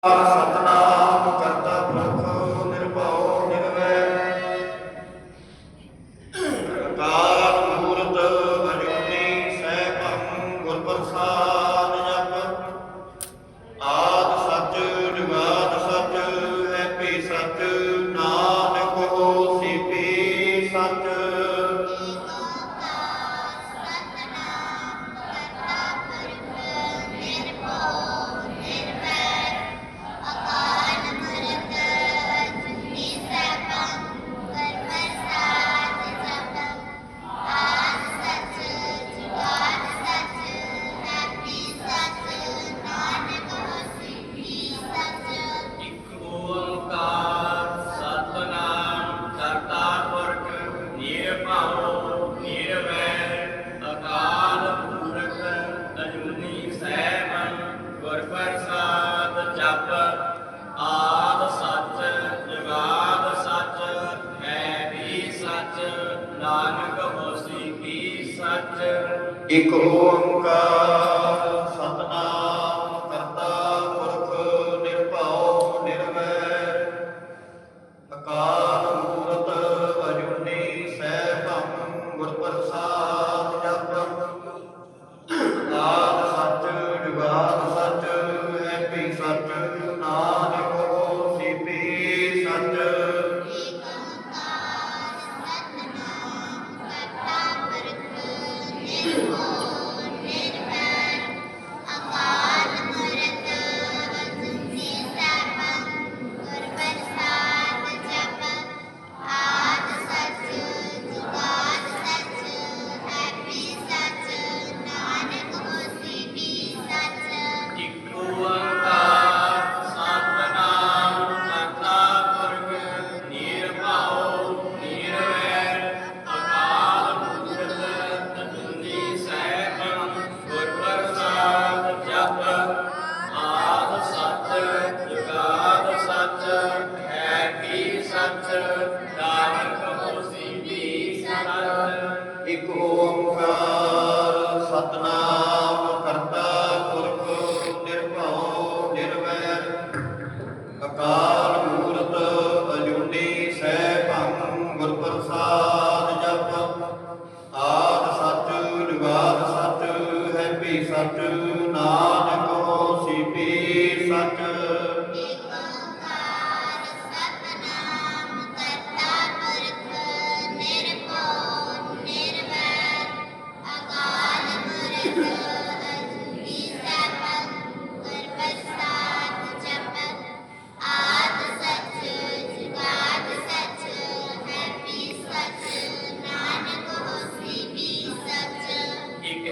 啊好的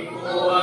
Lord.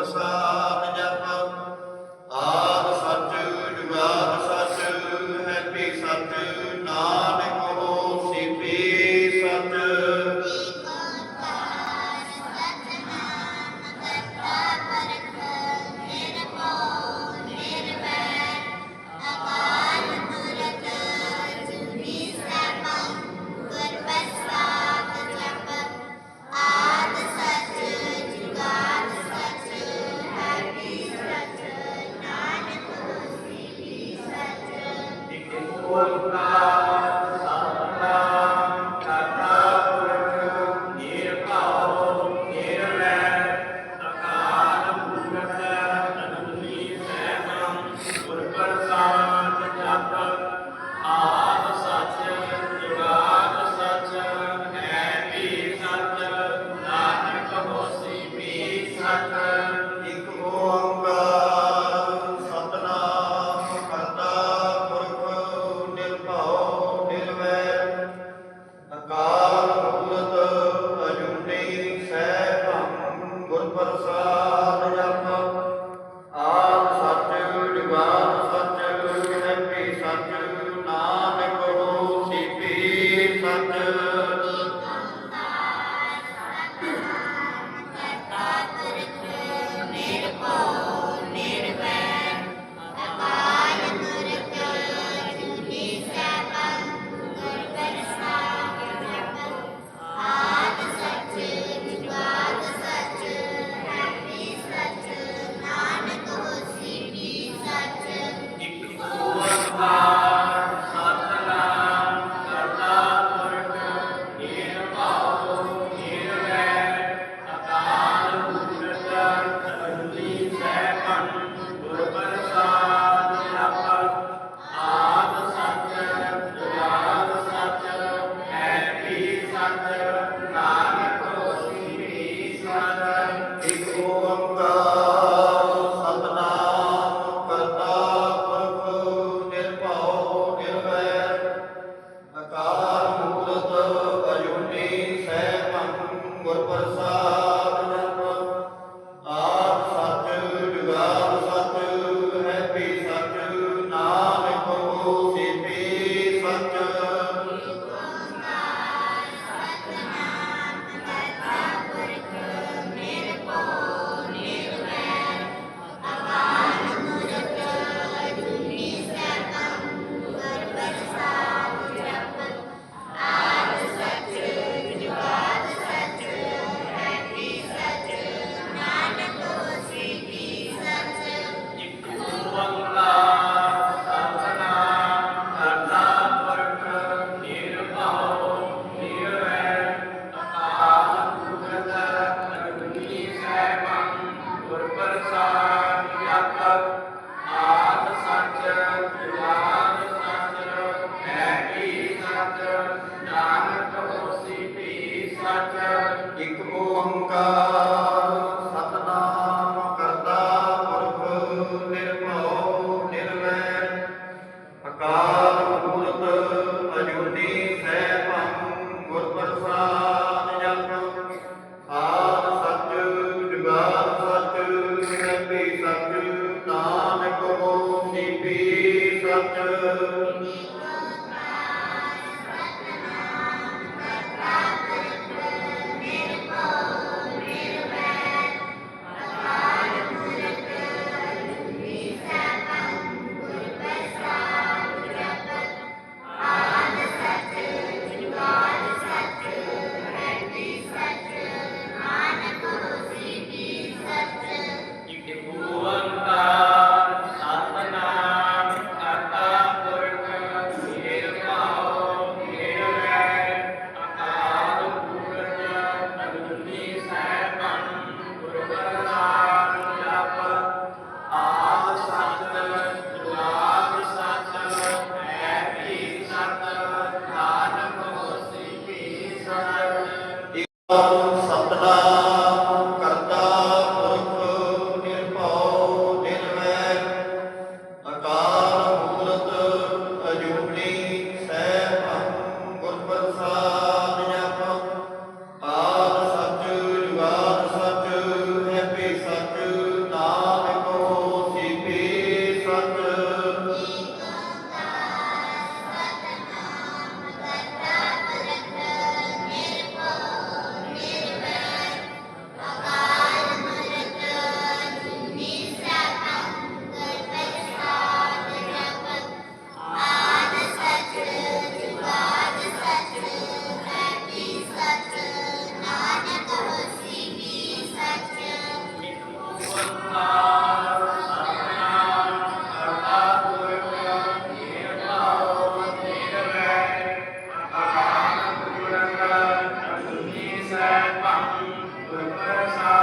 Господа. ਹੋਸੀ Bang, bang, bang,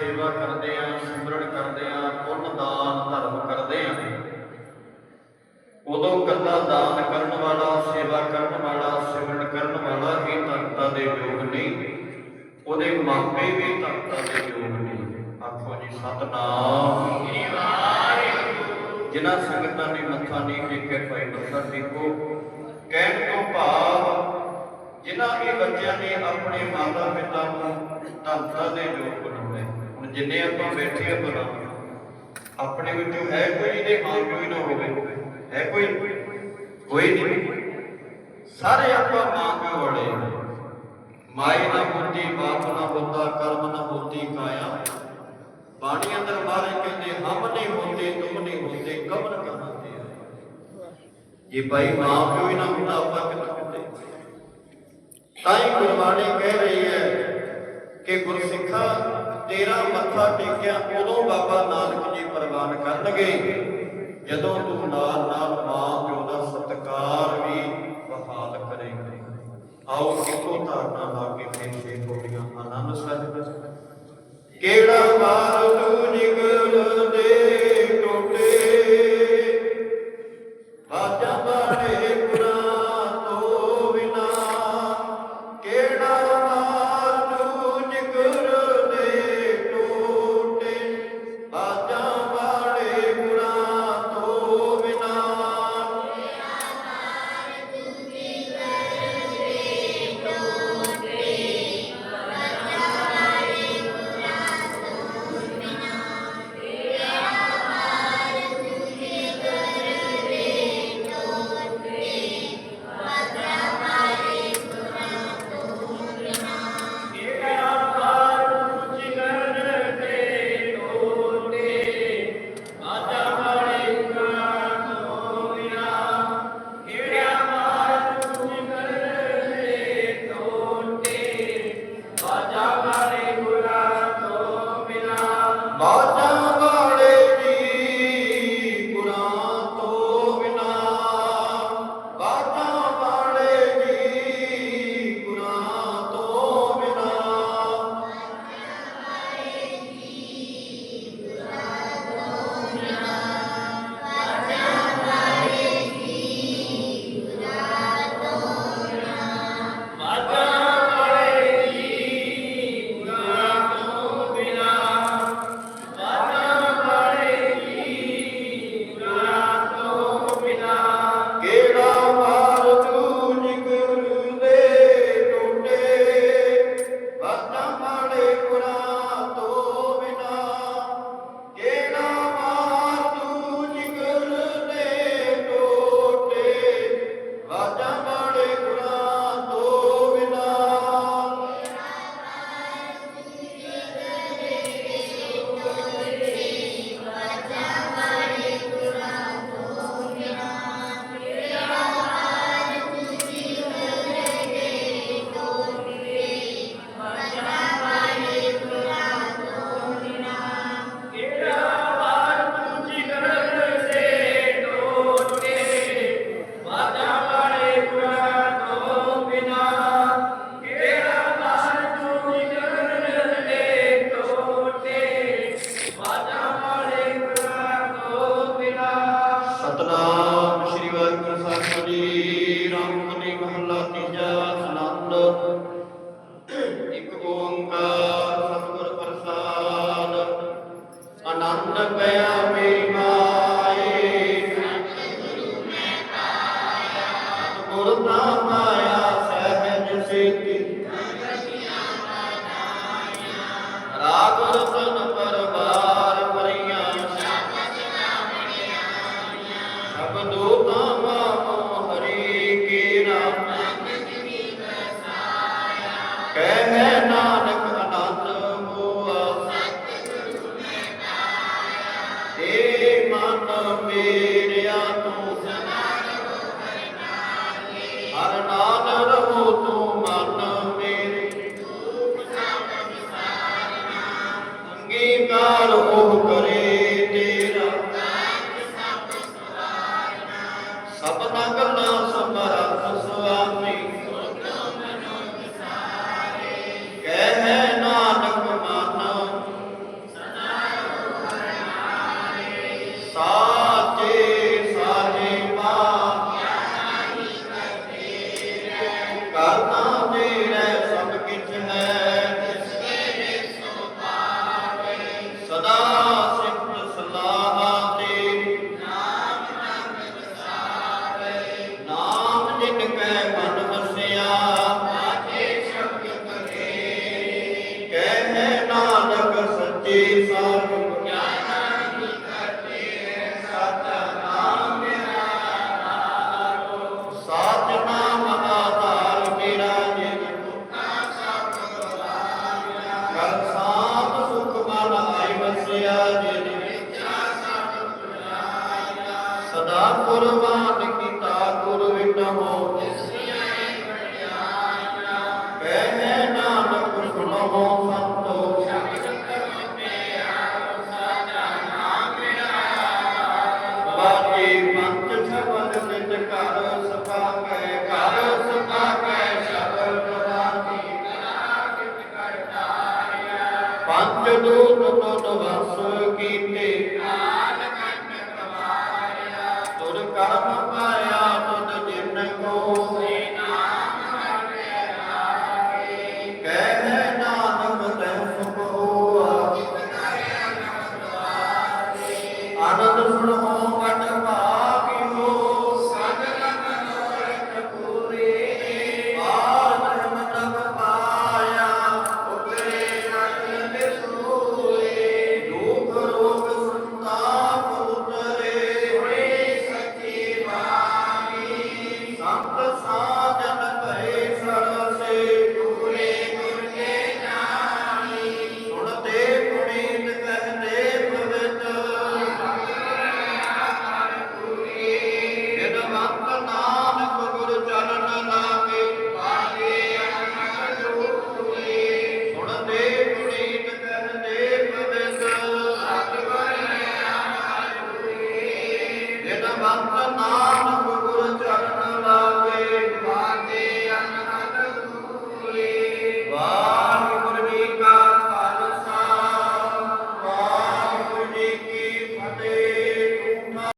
ਸੇਵਾ ਕਰਦੇ ਆਂ, ਸਿਮਰਨ ਕਰਦੇ ਆਂ, ਪੁੰਨ ਦਾਨ ਧਰਮ ਕਰਦੇ ਆਂ। ਉਦੋਂ ਕੱਲਾ ਦਾਨ ਕਰਨ ਵਾਲਾ, ਸੇਵਾ ਕਰਨ ਵਾਲਾ, ਸਿਮਰਨ ਕਰਨ ਵਾਲਾ ਹੀ ਧਰਤਾ ਦੇ ਯੋਗ ਨਹੀਂ। ਉਹਦੇ ਮਾਪੇ ਵੀ ਧਰਤਾ ਦੇ ਯੋਗ ਨਹੀਂ। ਆਖੋ ਜੀ, ਸਤਨਾਮ। ਜਿਨ੍ਹਾਂ ਸੰਗਤਾਂ ਨੇ ਮੱਥਾ ਨਹੀਂ ਟੇਕਿਆ ਭਾਈ ਮੱਥਾ ਟੇਕੋ, ਕਹਿਣ ਤੋਂ ਭਾਵ ਜਿਨ੍ਹਾਂ ਵੀ ਬੱਚਿਆਂ ਨੇ ਆਪਣੇ ਮਾਤਾ ਪਿਤਾ ਨੂੰ ਧਰਤਾ ਦੇ ਯੋਗ ਬਣਾਉਣਾ। ਜਿੰਨੇ ਆਪਾਂ ਬੈਠੇ ਆ ਬਣਾ ਆਪਣੇ ਵਿੱਚੋਂ ਹੈ ਕੋਈ ਜਿਹਦੇ ਮਾਂ ਪਿਓ ਹੀ ਨਾ ਹੋਵੇ ਹੈ ਕੋਈ ਕੋਈ ਨਹੀਂ ਸਾਰੇ ਆਪਾਂ ਮਾਂ ਪਿਓ ਵਾਲੇ ਹਾਂ। ਮਾਈ ਨਾ ਬੁੱਧੀ ਬਾਪ ਨਾ ਬੁੱਧਾ ਕਰਮ ਨਾ ਬੁੱਧੀ ਕਾਇਆ ਬਾਣੀ ਅੰਦਰ ਬਾਰੇ ਕਹਿੰਦੇ ਹਮ ਨਹੀਂ ਹੁੰਦੇ ਤੁਮ ਨਹੀਂ ਹੁੰਦੇ ਕਬਰ ਕਹਾਂਦੇ ਆ ਇਹ ਭਾਈ ਮਾਂ ਪਿਓ ਹੀ ਨਾ ਹੁੰਦਾ ਆਪਾਂ ਕਿੱਥੋਂ ਹੁੰਦੇ ਤਾਂ ਹੀ ਗੁਰਬਾਣੀ ਕਹਿ ਰਹੀ ਹੈ ਕਿ ਗੁਰਸਿੱਖਾ ਤੇਰਾ ਮੱਥਾ ਟੇਕਿਆ, ਉਦੋਂ ਬਾਬਾ ਨਾਨਕ ਜੀ ਪ੍ਰਵਾਨ ਕਰਨਗੇ। ਜਦੋਂ ਤੂੰ ਨਾਲ ਨਾਲ ਮਾਂ ਪਿਓ ਦਾ ਸਤਿਕਾਰ ਵੀ ਬਹਾਲ ਕਰੇਂਗੇ। ਆਓ ਇੱਕੋ ਧਾਰਨਾ ਲਾ ਕੇ ਫਿਰ ਛੇ ਕੋਟੀਆਂ ਆਨੰਦ ਸਾਹਿਬ ਕਿਹੜਾ ਮਾਰ Amen. cara